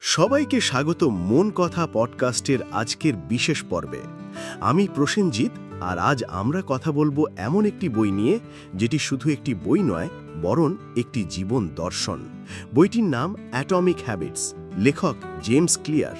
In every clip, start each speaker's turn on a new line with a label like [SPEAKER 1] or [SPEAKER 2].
[SPEAKER 1] সবাইকে স্বাগত মন কথা পডকাস্টের আজকের বিশেষ পর্বে। আমি প্রসেনজিৎ, আর আজ আমরা কথা বলব এমন একটি বই নিয়ে, যেটি শুধু একটি বই নয়, বরং একটি জীবন দর্শন। বইটির নাম অ্যাটমিক হ্যাবিটস লেখক জেমস ক্লিয়ার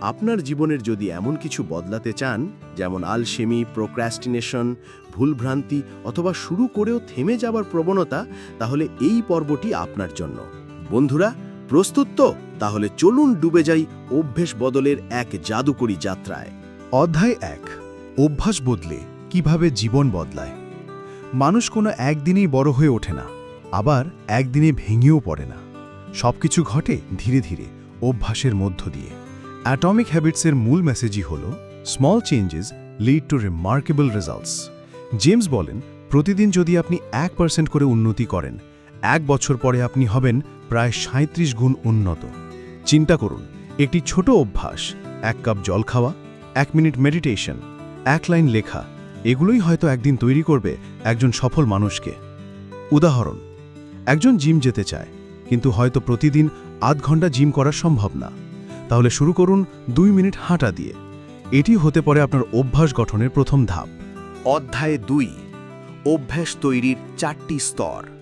[SPEAKER 1] আপনার জীবনের যদি এমন কিছু বদলাতে চান, যেমন আলসেমি প্রোক্র্যাস্টিনেশন ভুলভ্রান্তি, অথবা শুরু করেও থেমে যাবার প্রবণতা, তাহলে এই পর্বটি আপনার জন্য। বন্ধুরা প্রস্তুত তো? তাহলে চলুন ডুবে যাই অভ্যেস বদলের এক জাদুকরী যাত্রায়।
[SPEAKER 2] অধ্যায় এক, অভ্যাস বদলে কীভাবে জীবন বদলায়। মানুষ কোনো একদিনেই বড় হয়ে ওঠে না, আবার একদিনে ভেঙেও পড়ে না। সবকিছু ঘটে ধীরে ধীরে অভ্যাসের মধ্য দিয়ে। অ্যাটমিক হ্যাবিটসের মূল মেসেজই হল small changes lead to remarkable results James বলেন, প্রতিদিন যদি আপনি এক পার্সেন্ট করে উন্নতি করেন, এক বছর পরে আপনি হবেন প্রায় সাঁত্রিশ গুণ উন্নত। চিন্তা করুন, একটি ছোট অভ্যাস, এক কাপ জল খাওয়া, এক মিনিট মেডিটেশন, এক লাইন লেখা, এগুলোই হয়তো একদিন তৈরি করবে একজন সফল মানুষকে। উদাহরণ, একজন জিম যেতে চায়, কিন্তু হয়তো প্রতিদিন আধ ঘণ্টা জিম করা সম্ভব না। তাহলে শুরু করুন দুই মিনিট হাঁটা দিয়ে। এটি হতে পারে আপনার অভ্যাস গঠনের প্রথম ধাপ।
[SPEAKER 1] অধ্যায় দুই, অভ্যাস তৈরির চারটি স্তর।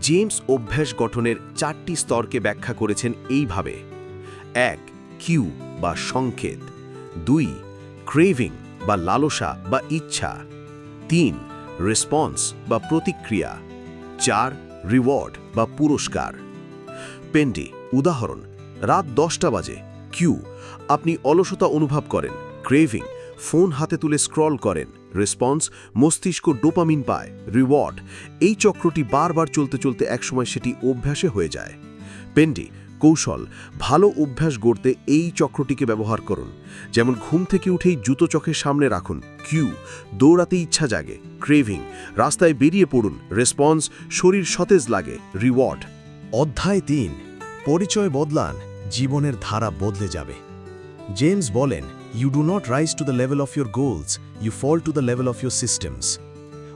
[SPEAKER 1] জেমস অভ্যাস গঠনের চারটি স্তরকে ব্যাখ্যা করেছেন এইভাবে। এক, কিউ বা সংকেত। দুই, ক্রেভিং বা লালসা বা ইচ্ছা। তিন, রেসপন্স বা প্রতিক্রিয়া। চার, রিওয়ার্ড বা পুরস্কার। পেন্ডি, উদাহরণ, রাত দশটা বাজে। কিউ, আপনি অলসতা অনুভব করেন। ক্রেভিং, ফোন হাতে তুলে স্ক্রল করেন। রেসপন্স, মস্তিষ্ক ডোপামিন পায়, রিওয়ার্ড। এই চক্রটি বারবার চলতে চলতে একসময় সেটি অভ্যাসে হয়ে যায়। পেন্ডি, কৌশল, ভালো অভ্যাস গড়তে এই চক্রটিকে ব্যবহার করুন। যেমন ঘুম থেকে উঠেই জুতো চোখের সামনে রাখুন, কিউ, দৌড়াতে ইচ্ছা জাগে, ক্রেভিং, রাস্তায় বেরিয়ে পড়ুন, রেসপন্স, শরীর সতেজ লাগে, রিওয়ার্ড।
[SPEAKER 3] অধ্যায় তিন, পরিচয় বদলান, জীবনের ধারা বদলে যাবে। জেমস বলেন you do not rise to the level of your goals you fall to the level of your systems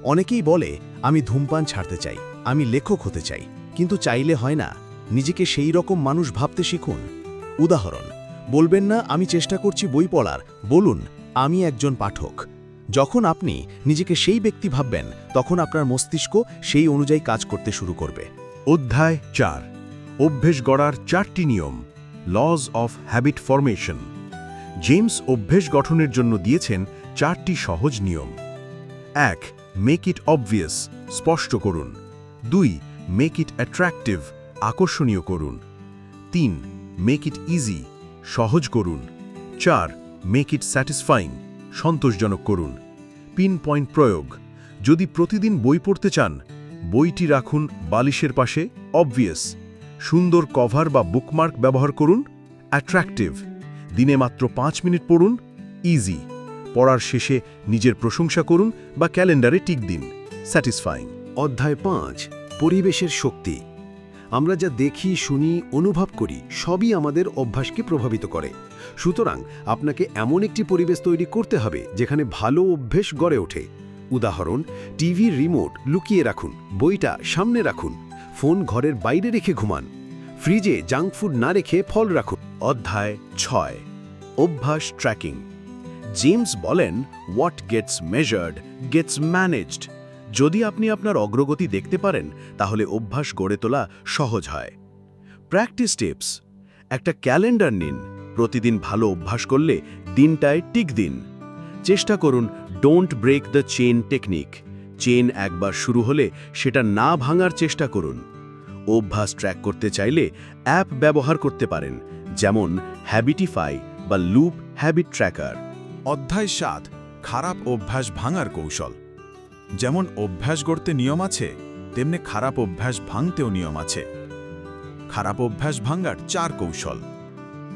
[SPEAKER 3] অনেকেই বলে, আমি ধূমপান ছাড়তে চাই, আমি লেখক হতে চাই। কিন্তু চাইলে হয় না, নিজেকে সেই রকম মানুষ ভাবতে শিখুন। উদাহরণ, বলবেন না, আমি চেষ্টা করছি বই পড়ার। বলুন, আমি একজন পাঠক। যখন আপনি নিজেকে সেই ব্যক্তি ভাববেন, তখন আপনার মস্তিষ্ক সেই অনুযায়ী কাজ করতে শুরু করবে।
[SPEAKER 2] অধ্যায় চার, অভ্যেস গড়ার চারটি নিয়ম laws of habit formation James অভ্যেস গঠনের জন্য দিয়েছেন চারটি সহজ নিয়ম। এক মেক ইট অবভিয়াস স্পষ্ট করুন। দুই মেক ইট অ্যাট্রাক্টিভ আকর্ষণীয় করুন। তিন মেক ইট ইজি সহজ করুন। চার মেক ইট স্যাটিসফাইং সন্তোষজনক করুন। পিন পয়েন্ট প্রয়োগ। যদি প্রতিদিন বই পড়তে চান, বইটি রাখুন বালিশের পাশে অবভিয়াস সুন্দর কভার বা বুকমার্ক ব্যবহার করুন অ্যাট্রাক্টিভ দিনে মাত্র পাঁচ মিনিট পড়ুন ইজি পড়ার শেষে নিজের প্রশংসা করুন বা ক্যালেন্ডারে টিক দিন। স্যাটিসফাইং
[SPEAKER 3] অধ্যায় পাঁচ, পরিবেশের শক্তি। আমরা যা দেখি, শুনি, অনুভব করি, সবই আমাদের অভ্যাসকে প্রভাবিত করে। সুতরাং আপনাকে এমন একটি পরিবেশ তৈরি করতে হবে, যেখানে ভালো অভ্যেস গড়ে ওঠে। উদাহরণ টিভির রিমোট লুকিয়ে রাখুন, বইটা সামনে রাখুন। ফোন ঘরের বাইরে রেখে ঘুমান। ফ্রিজে জাঙ্ক ফুড না রেখে ফল রাখুন।
[SPEAKER 1] অধ্যায় ছয়। অভ্যাস ট্র্যাকিং। জেমস বলেন what gets measured gets managed যদি আপনি আপনার অগ্রগতি দেখতে পারেন, তাহলে অভ্যাস গড়ে তোলা সহজ হয়। প্র্যাকটিস টিপস একটা ক্যালেন্ডার নিন। প্রতিদিন ভালো অভ্যাস করলে দিনটায় টিক দিন। চেষ্টা করুন don't break the chain technique chain একবার শুরু হলে সেটা না ভাঙার চেষ্টা করুন। অভ্যাস ট্র্যাক করতে চাইলে অ্যাপ ব্যবহার করতে পারেন, যেমন হ্যাবিটিফাই বা লুপ হ্যাবিট ট্র্যাকার
[SPEAKER 4] অধ্যায় সাত, খারাপ অভ্যাস ভাঙার কৌশল। যেমন অভ্যাস গড়তে নিয়ম আছে, তেমনি খারাপ অভ্যাস ভাঙতেও নিয়ম আছে। খারাপ অভ্যাস ভাঙার চার কৌশল।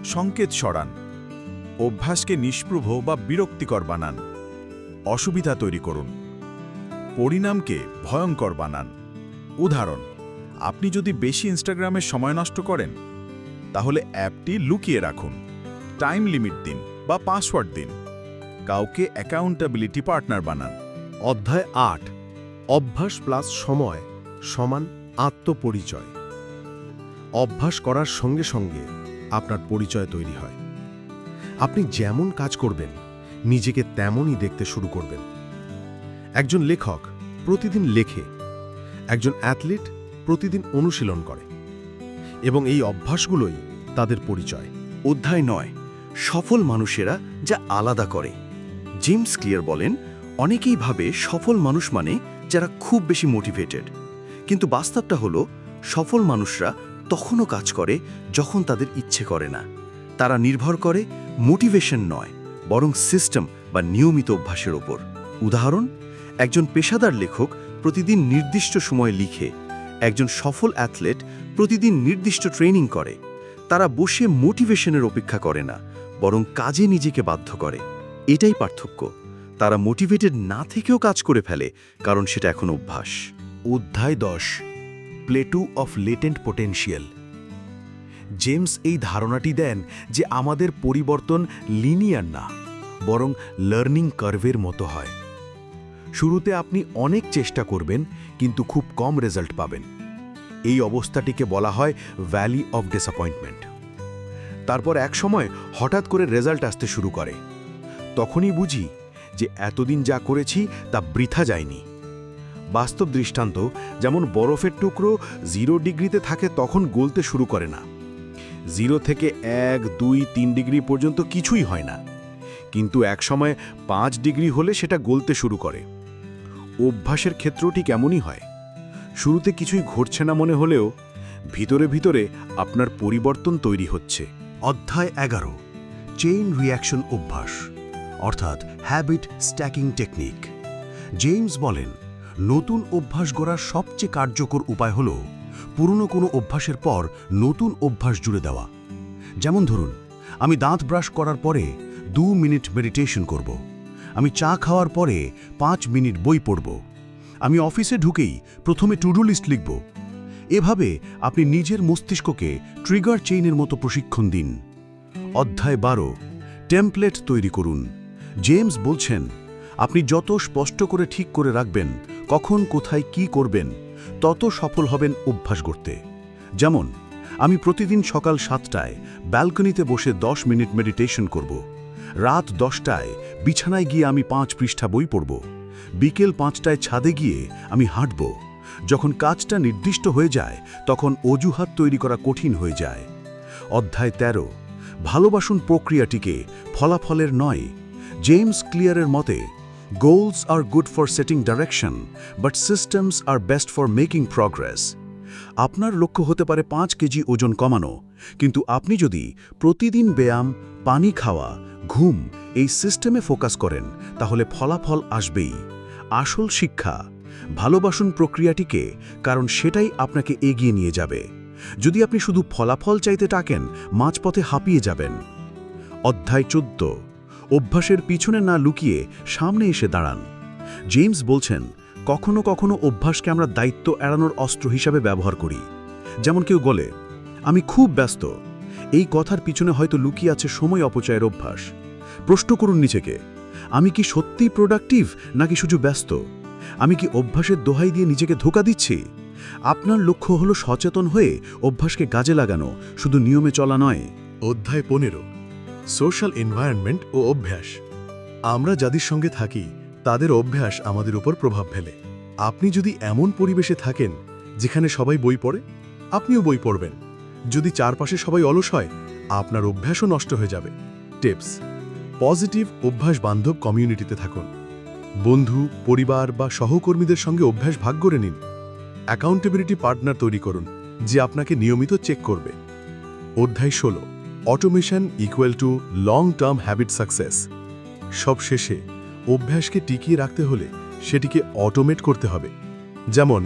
[SPEAKER 4] সংকেত সরান। অভ্যাসকে নিষ্প্রভ বা বিরক্তিকর বানান। অসুবিধা তৈরি করুন। পরিণামকে ভয়ঙ্কর বানান। উদাহরণ আপনি যদি বেশি ইনস্টাগ্রামে সময় নষ্ট করেন, তাহলে অ্যাপটি লুকিয়ে রাখুন। টাইম লিমিট দিন বা পাসওয়ার্ড দিন। কাউকে অ্যাকাউন্টেবিলিটি পার্টনার বানান।
[SPEAKER 3] অধ্যায় আট, অভ্যাস প্লাস সময় সমান আত্মপরিচয়। অভ্যাস করার সঙ্গে সঙ্গে আপনার পরিচয় তৈরি হয়। আপনি যেমন কাজ করবেন, নিজেকে তেমনই দেখতে শুরু করবেন। একজন লেখক প্রতিদিন লেখে, একজন অ্যাথলিট প্রতিদিন অনুশীলন করে। এবং এই অভ্যাসগুলোই তাদের পরিচয়।
[SPEAKER 1] অধ্যায় নয়, সফল মানুষেরা যা আলাদা করে। জেমস ক্লিয়ার বলেন, অনেকেই ভাবে সফল মানুষ মানে যারা খুব বেশি মোটিভেটেড কিন্তু বাস্তবটা হলো, সফল মানুষরা তখনও কাজ করে যখন তাদের ইচ্ছে করে না। তারা নির্ভর করে মোটিভেশন নয়, বরং সিস্টেম বা নিয়মিত অভ্যাসের ওপর। উদাহরণ, একজন পেশাদার লেখক প্রতিদিন নির্দিষ্ট সময় লিখে একজন সফল অ্যাথলেট প্রতিদিন নির্দিষ্ট ট্রেনিং করে। তারা বসে মোটিভেশনের অপেক্ষা করে না, বরং কাজে নিজেকে বাধ্য করে। এটাই পার্থক্য। তারা মোটিভেটেড না থেকেও কাজ করে ফেলে, কারণ সেটা এখন অভ্যাস।
[SPEAKER 3] অধ্যায় দশ, plateau of latent potential. James এই ধারণাটি দেন যে আমাদের পরিবর্তন লিনিয়ার না, বরং লার্নিং কার্ভের মতো হয়। শুরুতে আপনি অনেক চেষ্টা করবেন, কিন্তু খুব কম রেজাল্ট পাবেন। এই অবস্থাটিকে বলা হয় ভ্যালি অফ ডিসঅ্যাপয়েন্টমেন্ট। তারপর এক সময় হঠাৎ করে রেজাল্ট আসতে শুরু করে। তখনই বুঝি যে এতদিন যা করেছি তা বৃথা যায়নি। বাস্তব দৃষ্টান্ত, যেমন বরফের টুকরো জিরো ডিগ্রিতে থাকে তখন গলতে শুরু করে না। জিরো থেকে এক, দুই, তিন ডিগ্রি পর্যন্ত কিছুই হয় না। কিন্তু একসময় পাঁচ ডিগ্রি হলে সেটা গলতে শুরু করে। অভ্যাসের ক্ষেত্রটি কেমনই হয়? শুরুতে কিছুই ঘটছে না মনে হলেও ভিতরে ভিতরে আপনার পরিবর্তন তৈরি হচ্ছে। অধ্যায় এগারো চেইন রিয়াকশন অভ্যাস, অর্থাৎ হ্যাবিট স্ট্যাকিং টেকনিক জেমস বলেন, নতুন অভ্যাস গড়ার সবচেয়ে কার্যকর উপায় হল পুরনো কোনো অভ্যাসের পর নতুন অভ্যাস জুড়ে দেওয়া। যেমন ধরুন, আমি দাঁত ব্রাশ করার পরে দু মিনিট মেডিটেশন করব। আমি চা খাওয়ার পরে পাঁচ মিনিট বই পড়ব। আমি অফিসে ঢুকেই প্রথমে টুডু লিস্ট লিখব। এভাবে আপনি নিজের মস্তিষ্ককে ট্রিগার চেইনের মতো প্রশিক্ষণ দিন। অধ্যায় বারো, টেমপ্লেট তৈরি করুন। জেমস বলছেন, আপনি যত স্পষ্ট করে ঠিক করে রাখবেন, কখন কোথায় কি করবেন, তত সফল হবেন অভ্যাস করতে যেমন, আমি প্রতিদিন সকাল সাতটায় ব্যালকনিতে বসে দশ মিনিট মেডিটেশন করব। রাত দশটায় বিছানায় গিয়ে আমি পাঁচ পৃষ্ঠা বই পড়ব। বিকেল পাঁচটায় ছাদে গিয়ে আমি হাঁটব। যখন কাজটা নির্দিষ্ট হয়ে যায়, তখন অজুহাত তৈরি করা কঠিন হয়ে যায়। অধ্যায় ১৩ ভালোবাসুন প্রক্রিয়াটিকে, ফলাফলের নয়। জেমস ক্লিয়ারের মতে goals are good for setting direction but systems are best for making progress আপনার লক্ষ্য হতে পারে পাঁচ কেজি ওজন কমানো, কিন্তু আপনি যদি প্রতিদিন ব্যায়াম, পানি খাওয়া ঘুম এই সিস্টেমে ফোকাস করেন, তাহলে ফলাফল আসবেই। আসল শিক্ষা, ভালোবাসুন প্রক্রিয়াটিকে, কারণ সেটাই আপনাকে এগিয়ে নিয়ে যাবে। যদি আপনি শুধু ফলাফল চাইতে টাকেন, মাঝপথে হাঁপিয়ে যাবেন। অধ্যায় চোদ্দ, অভ্যাসের পিছনে না লুকিয়ে সামনে এসে দাঁড়ান। জেমস বলছেন, কখনো কখনো অভ্যাসকে আমরা দায়িত্ব এড়ানোর অস্ত্র হিসাবে ব্যবহার করি। যেমন কেউ বলে, আমি খুব ব্যস্ত। এই কথার পিছনে হয়তো লুকিয়ে আছে সময় অপচয়ের অভ্যাস। প্রশ্ন করুন নিজেকে, আমি কি সত্যিই প্রোডাক্টিভ নাকি শুধু ব্যস্ত? আমি কি অভ্যাসের দোহাই দিয়ে নিজেকে ধোকা দিচ্ছি? আপনার লক্ষ্য হলো সচেতন হয়ে অভ্যাসকে কাজে লাগানো, শুধু নিয়মে চলা নয়।
[SPEAKER 2] অধ্যায় পনেরো সোশ্যাল এনভায়রনমেন্ট ও অভ্যাস। আমরা যাদের সঙ্গে থাকি, তাদের অভ্যাস আমাদের উপর প্রভাব ফেলে। আপনি যদি এমন পরিবেশে থাকেন, যেখানে সবাই বই পড়ে, আপনিও বই পড়বেন। যদি চারপাশে সবাই অলস হয়, আপনার অভ্যাসও নষ্ট হয়ে যাবে। টিপস, পজিটিভ অভ্যাস বান্ধব কমিউনিটিতে থাকুন। বন্ধু, পরিবার বা সহকর্মীদের সঙ্গে অভ্যাস ভাগ করে নিন। অ্যাকাউন্টেবিলিটি পার্টনার তৈরি করুন, যে আপনাকে নিয়মিত চেক করবে। অধ্যায় ষোলো, automation equal to long term habit success. সবশেষে, অভ্যাসকে টিকিয়ে রাখতে হলে সেটিকে অটোমেট করতে হবে। যেমন,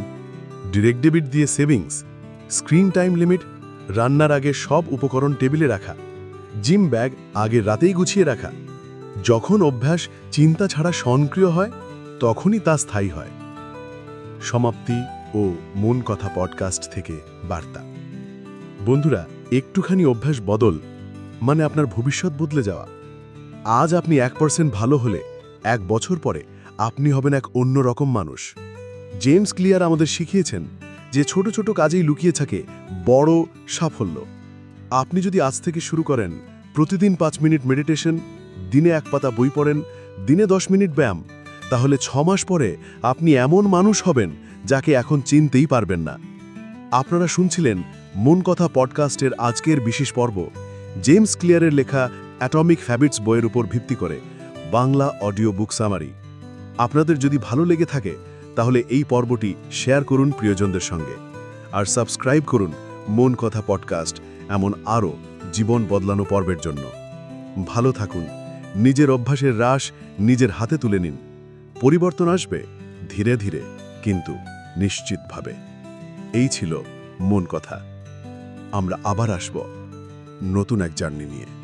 [SPEAKER 2] ডিরেক্ট ডেবিট দিয়ে সেভিংস, স্ক্রিন টাইম লিমিট রান্নার আগে সব উপকরণ টেবিলে রাখা, জিম ব্যাগ আগে রাতেই গুছিয়ে রাখা। যখন অভ্যাস চিন্তা ছাড়া স্বয়ংক্রিয় হয়, তখনই তা স্থায়ী হয়। সমাপ্তি ও মন কথা পডকাস্ট থেকে বার্তা। বন্ধুরা, একটুখানি অভ্যাস বদল মানে আপনার ভবিষ্যৎ বদলে যাওয়া। আজ আপনি এক পার্সেন্ট ভালো হলে এক বছর পরে আপনি হবেন এক অন্য রকম মানুষ। জেমস ক্লিয়ার আমাদের শিখিয়েছেন যে ছোট ছোট কাজেই লুকিয়ে থাকে বড় সাফল্য। আপনি যদি আজ থেকে শুরু করেন, প্রতিদিন পাঁচ মিনিট মেডিটেশন, দিনে এক পাতা বই পড়েন, দিনে দশ মিনিট ব্যায়াম, তাহলে ছ মাস পরে আপনি এমন মানুষ হবেন যাকে এখন চিনতেই পারবেন না। আপনারা শুনছিলেন মন কথা পডকাস্টের আজকের বিশেষ পর্ব, জেমস ক্লিয়ারের লেখা অ্যাটমিক হ্যাবিটস বইয়ের উপর ভিত্তি করে বাংলা অডিও বুক সামারি। আপনাদের যদি ভালো লেগে থাকে তাহলে এই পর্বটি শেয়ার করুন প্রিয়জনদের সঙ্গে। আর সাবস্ক্রাইব করুন মন কথা পডকাস্ট এমন আরও জীবন বদলানো পর্বের জন্য। ভালো থাকুন, নিজের অভ্যাসের হ্রাস নিজের হাতে তুলে নিন। পরিবর্তন আসবে ধীরে ধীরে, কিন্তু নিশ্চিতভাবে। এই ছিল মন কথা। আমরা আবার আসব নতুন এক জার্নি নিয়ে।